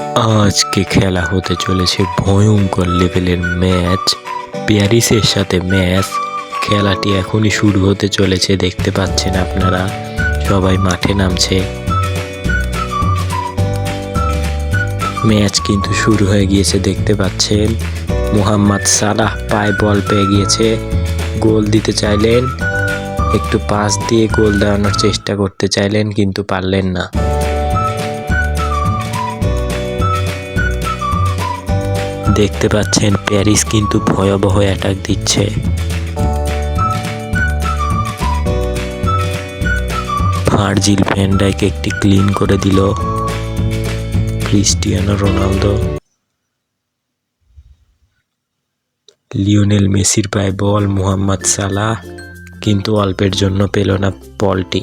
আজকে খেলা হতে চলেছে ভয়ঙ্কর লেভেলের ম্যাচ। প্যারিসের সাথে ম্যাচ। খেলাটি এখনই শুরু হতে চলেছে, দেখতে পাচ্ছেন আপনারা। সবাই মাঠে নামছে। ম্যাচ কিন্তু শুরু হয়ে গিয়েছে, দেখতে পাচ্ছেন। মোহাম্মদ সালাহ পায়ে বল পেয়ে গিয়েছে। গোল দিতে চাইলেন। একটু পাস দিয়ে গোল দেওয়ানোর চেষ্টা করতে চাইলেন, কিন্তু পারলেন না। দেখতে পাচ্ছেন, প্যারিস কিন্তু ভয়াবহ অ্যাটাক দিচ্ছে। ভার্জিল ভ্যান্ডাইকে একটি ক্লিন করে দিল। Cristiano Ronaldo. লিওনেল মেসির পায়ে বল, মোহাম্মদ সালাহ, কিন্তু অল্পের জন্য পেল না বলটি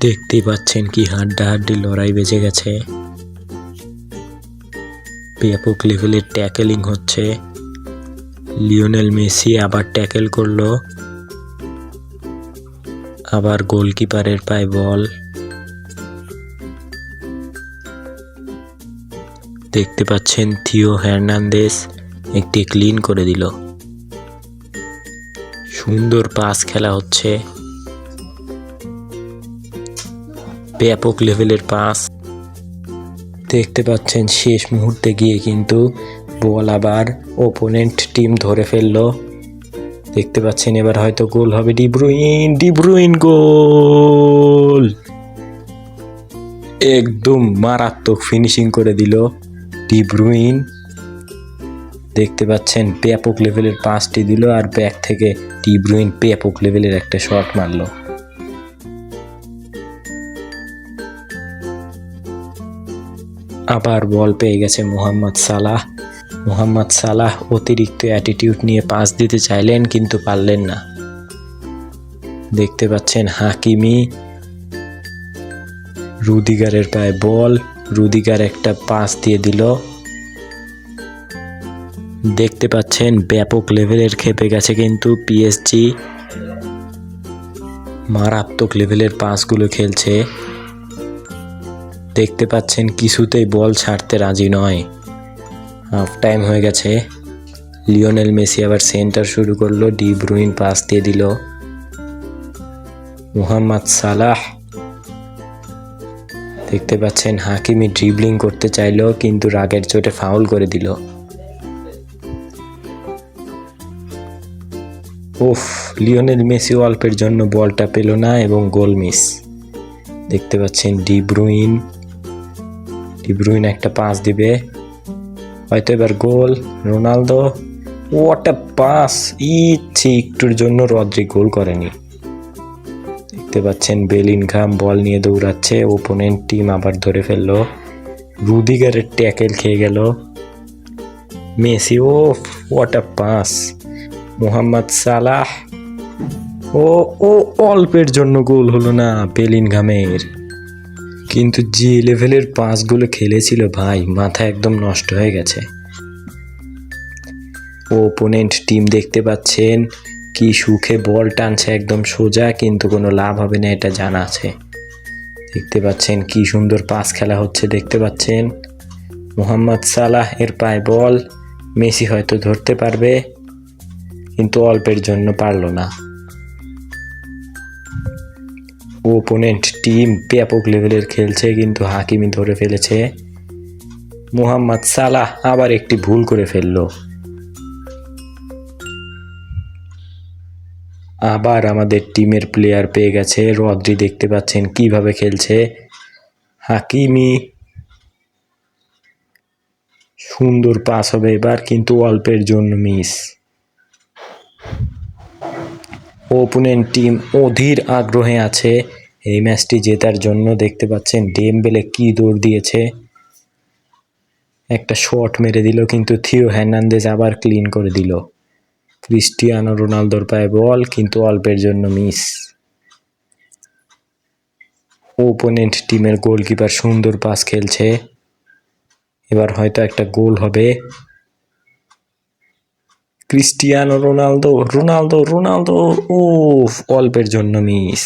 দেখতেই পাচ্ছেন কি হাড্ডাহাড্ডি লড়াই বেজে গেছে। ব্যাপক লেভেলের ট্যাকেলিং হচ্ছে। লিওনেল মেসি আবার ট্যাকেল করল। আবার গোলকিপারের পায়ে বল। দেখতে পাচ্ছেন থিও হার্নান্দেস একটি ক্লিন করে দিল। সুন্দর পাস খেলা হচ্ছে। ব্যাপক লেভেলের পাস। দেখতে পাচ্ছেন, শেষ মুহূর্তে গিয়ে কিন্তু বল আবার ওপোনেন্ট টিম ধরে ফেলল। দেখতে পাচ্ছেন, এবার হয়তো গোল হবে ডিব্রুইন ডিব্রুইন গোল! একদম মারাত্মক ফিনিশিং করে দিল ডিব্রুইন দেখতে পাচ্ছেন, ব্যাপক লেভেলের পাঁচটি দিল আর ব্যাক থেকে ডিব্রুইন ব্যাপক লেভেলের একটা শট মারলো। আবার বল পেয়ে গেছে মোহাম্মদ সালাহ। মোহাম্মদ সালাহ অতিরিক্ত অ্যাটিটিউড নিয়ে পাস দিতে চাইলেন কিন্তু পারলেন না। দেখতে পাচ্ছেন হাকিমি। রুদিগারের পায়ে বল, রুদিগার একটা পাস দিয়ে দিল। দেখতে পাচ্ছেন ব্যাপক লেভেলের খেপে গেছে কিন্তু পিএসজি মারাত্মক লেভেলের পাসগুলো খেলছে। দেখতে পাচ্ছেন কিছুতেই বল ছাড়তে রাজি নয়। হাফ টাইম হয়ে গেছে। লিওনেল মেসি আবার সেন্টার শুরু করল, ডি ব্রুইন পাস দিয়ে দিল। মুহাম্মদ সালাহ। দেখতে পাচ্ছেন হাকিমি ড্রিবলিং করতে চাইলো, কিন্তু রাগের চোটে ফাউল করে দিল। ওফ লিওনেল মেসি অল্পের জন্য বলটা পেল না এবং গোল মিস দেখতে পাচ্ছেন ডি ব্রুইন ডিব্রুইন একটা পাস দিবে। হয়তো এবার goal. Ronaldo what a pass ইচ্ছে একটুর জন্য রদ্রি গোল করেনি। দেখতে পাচ্ছেন বেলিনঘাম বল নিয়ে দৌড়াচ্ছে ওপোনেন্ট টিম আবার ধরে ফেলল। রুদিগারের ট্যাকেল খেয়ে গেল। Messi O what a pass Mohamed Salah, ও ও, অল্পের জন্য গোল হলো না বেলিনঘামের। কিন্তু যে লেভেলের পাসগুলো খেলেছিল ভাই, মাথা একদম নষ্ট হয়ে গেছে। ওপোনেন্ট টিম দেখতে পাচ্ছেন, কি সুখে বল টানছে একদম সোজা, কিন্তু কোনো লাভ হবে না, এটা জানা আছে। দেখতে পাচ্ছেন কি সুন্দর পাস খেলা হচ্ছে, দেখতে পাচ্ছেন। মোহাম্মদ সালাহ এর পায়ে বল, মেসি হয়তো ধরতে পারবে, কিন্তু অল্পের জন্য পারল না। ওপোনেন্ট টিম ব্যাপক লেভেলের খেলছে, কিন্তু হাকিমি ধরে ফেলেছে। মোহাম্মদ সালাহ আবার একটি ভুল করে ফেলল। আবার আমাদের টিমের প্লেয়ার পেয়ে গেছে। রদ্রি দেখতে পাচ্ছেন কীভাবে খেলছে। হাকিমি সুন্দর পাস হবে এবার, কিন্তু অল্পের জন্য মিস ওপোনেন্ট টিম অধীর আগ্রহে আছে। এই ম্যাচটি জেতার জন্য দেখতে পাচ্ছেন ডেমবেলে কি দৌড় দিয়েছে। একটা শট মেরে দিল, কিন্তু থিও হ্যার্নান্দেজ আবার ক্লিন করে দিল। ক্রিস্টিয়ানো রোনালদোর পায়ে বল, কিন্তু অল্পের জন্য মিস। ওপোনেন্ট টিমের গোলকিপার সুন্দর পাস খেলছে। এবার হয়তো একটা গোল হবে। ক্রিস্টিয়ানো রোনালদো রোনালদো রোনালদো ও অল্পের জন্য মিস।